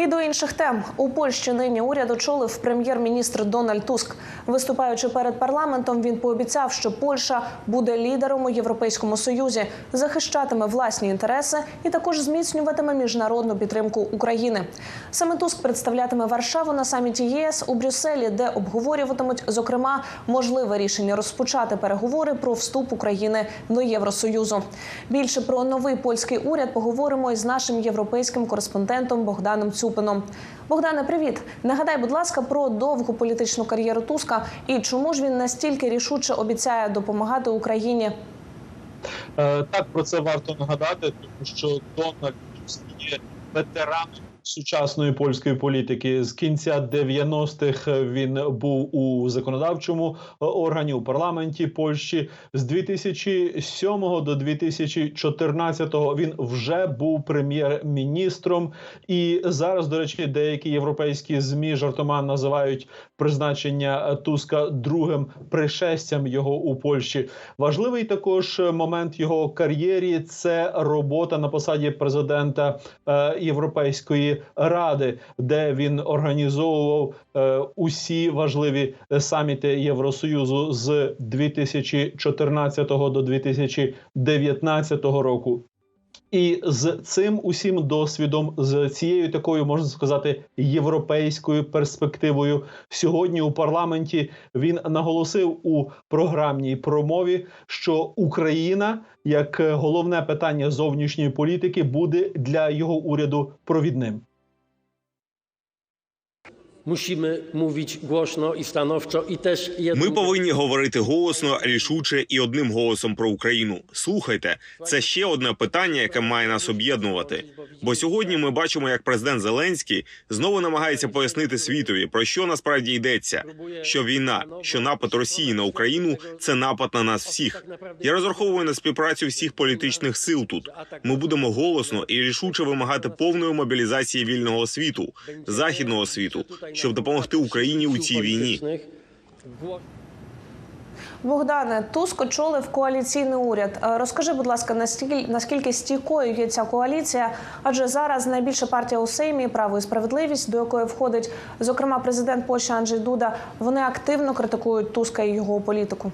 І до інших тем у Польщі нині уряд очолив прем'єр-міністр Дональд Туск. Виступаючи перед парламентом, він пообіцяв, що Польща буде лідером у Європейському Союзі, захищатиме власні інтереси і також зміцнюватиме міжнародну підтримку України. Саме Туск представлятиме Варшаву на саміті ЄС у Брюсселі, де обговорюватимуть зокрема можливе рішення розпочати переговори про вступ України до Євросоюзу. Більше про новий польський уряд поговоримо із нашим європейським кореспондентом Богданом Цюпином. Богдане, привіт! Нагадай, будь ласка, про довгу політичну кар'єру Туска і чому ж він настільки рішуче обіцяє допомагати Україні. Е, Так, про це варто нагадати, тому що Дональд Туск є ветераном сучасної польської політики. З кінця 90-х він був у законодавчому органі у парламенті Польщі. З 2007 до 2014 він вже був прем'єр-міністром. І зараз, до речі, деякі європейські змі жартома називають призначення Туска другим пришестям його у Польщі. Важливий також момент його кар'єрі це робота на посаді президента е, Ради, де він організовував е, усі важливі саміти Євросоюзу з 2014 до 2019 року. І з цим усім досвідом, з цією такою можна сказати європейською перспективою, сьогодні у парламенті він наголосив у програмній промові, що Україна як головне питання зовнішньої політики буде для його уряду провідним. Musimy mówić głośno i stanowczo i też jednym... Ми повинні говорити голосно, рішуче і одним голосом про Україну. Слухайте, це ще одне питання, яке має нас об'єднувати. Бо сьогодні ми бачимо, як президент Зеленський знову намагається пояснити світові, про що насправді йдеться. Що війна, що напад Росії на Україну це напад на нас всіх. Я розраховую на співпрацю всіх політичних сил тут. Ми будемо голосно і рішуче вимагати повної мобілізації вільного світу, західного світу, щоб допомогти Україні у цій війні. Богдане, Туск очолив коаліційний уряд. Е, Розкажи, будь ласка, наскільки, наскільки стійкою є ця коаліція? Адже зараз найбільша партія у Сеймі право і справедливість, до якої входить зокрема президент Польщі Анджей Дуда. Вони активно критикують Туска і його політику.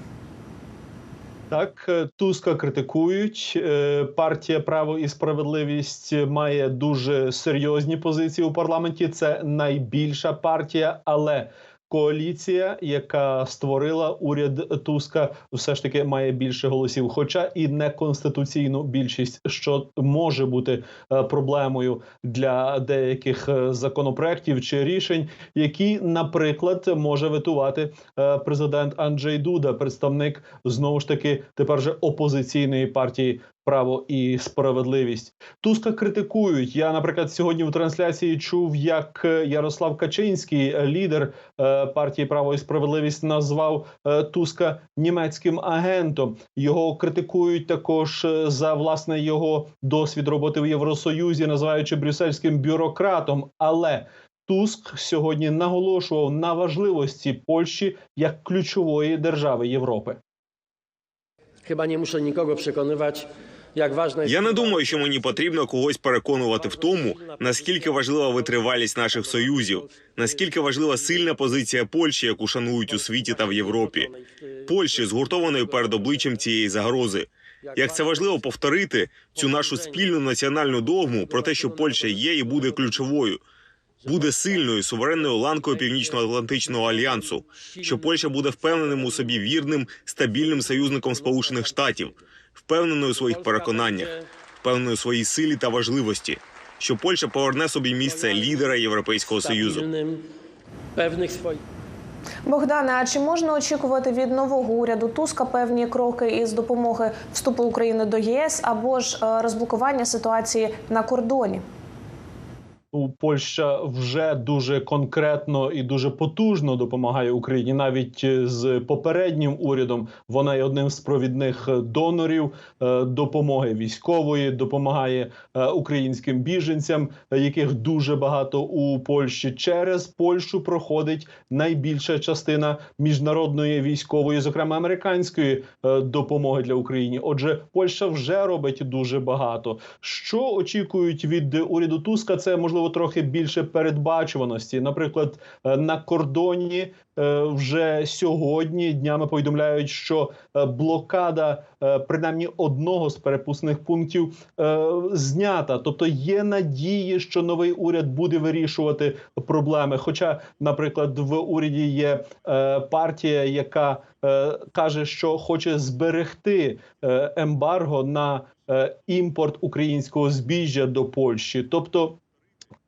Так, е, Туска критикують. Е, Партія Право і справедливість має дуже серйозні позиції у парламенті. Це найбільша партія, але коаліція, яка створила уряд Туска, все ж таки має більше голосів, хоча і не конституційну більшість, що може бути е, проблемою для деяких е, законопроєктів чи рішень, які, наприклад, може ветувати е, президент Анджей Дуда, представник знову ж таки тепер же опозиційної партії. Право і справедливість Туска критикують. Я, наприклад, сьогодні в трансляції чув, як е, Ярослав Качинський, е, лідер е, партії Право і справедливість, назвав Туска німецьким агентом. Його критикують також за власне його досвід роботи в Євросоюзі, називаючи брюссельським бюрократом. Але Туск сьогодні наголошував на важливості Польщі як ключової держави Європи. Chyba nie muszę nikogo przekonywać. Я не думаю, що мені потрібно когось переконувати в тому, наскільки важлива витривалість наших союзів, наскільки важлива сильна позиція Польщі, яку шанують у світі та в Європі. Польщі згуртованою перед обличчям цієї загрози. Як це важливо повторити цю нашу спільну національну догму про те, що Польща є і буде ключовою, буде сильною суверенною ланкою північно-атлантичного альянсу, що Польща буде впевненим у собі вірним, стабільним союзником Сполучених Штатів, впевненою у своїх переконаннях, впевненою у своїй силі та важливості, що Польща поверне собі місце лідера Європейського союзу. pewnych swoich... Богдане, а чи можна очікувати від нового уряду Туска певні кроки із допомоги вступу України до ЄС або ж е, розблокування ситуації на кордоні? Польща вже дуже конкретно і дуже потужно допомагає Україні. Навіть е, з попереднім урядом вона є одним з провідних е, донорів е, допомоги військової, допомагає українським біженцям, яких дуже багато у Польщі. Через Польщу проходить найбільша частина міжнародної військової, зокрема американської допомоги для України. Отже, Польща вже робить дуже багато. Що очікують від уряду Туска? Це можливо можливо трохи більше передбачуваності. Наприклад, е, на кордоні е, вже сьогодні днями повідомляють, що е, блокада принаймні одного з перепускних пунктів знята. Тобто є надії, що новий уряд буде вирішувати проблеми. Хоча, наприклад, в уряді є партія, яка каже, що хоче зберегти ембарго на імпорт українського збіжжя до Польщі, тобто.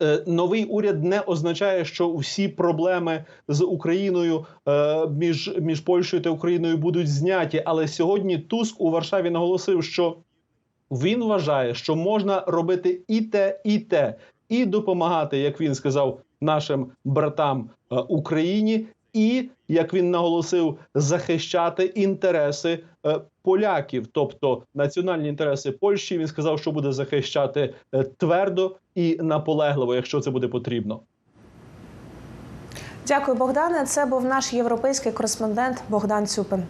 Е, Новий уряд не означає, що всі проблеми з Україною е, між, між Польщею та Україною будуть зняті. Але сьогодні Туск у Варшаві наголосив, що він вважає, що можна робити і те, і те, і допомагати, як він сказав, нашим братам е, Україні, і як він наголосив, захищати інтереси е, поляків, тобто національні інтереси Польщі. Він сказав, що буде захищати е, твердо і наполегливо, якщо це буде потрібно. Дякую, Богдане. Це був наш європейський кореспондент Богдан Цюпин.